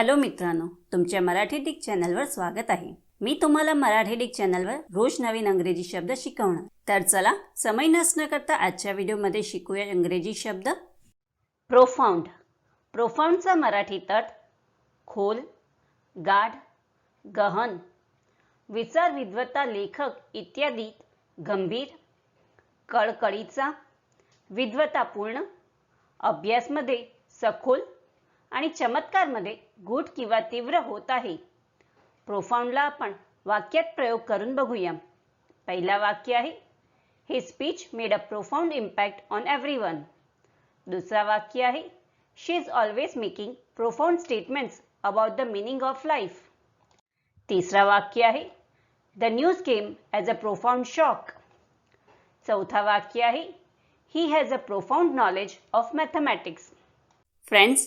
Hello मित्रांनो तुमच्या Marathi Dick चॅनलवर स्वागत आहे. मी तुम्हाला मराठी डिक चॅनलवर रोज नवीन अंग्रेजी शब्द शिकवणार. तर चला समय नसणं करता आजच्या व्हिडिओमध्ये शिकूया इंग्रजी शब्द. प्रोफाऊंड प्रोफाऊंडचा मराठी तट खोल गाढ गहन विचार विद्वता लेखक इत्यादी गंभीर कळकळीचा विद्वतापूर्ण अभ्यासमध्ये सखोल आणि चमत्कारमध्ये घूट किंवा तीव्र होत आहे. प्रोफाऊंडला आपण वाक्यात प्रयोग करून बघूया. पहिला वाक्य आहे हे speech made a profound impact on every one दुसरा वाक्य आहे she is always making profound statements about the meaning of life तिसरा वाक्य आहे the news came as a profound shock चौथा वाक्य आहे he has a profound knowledge of mathematics friends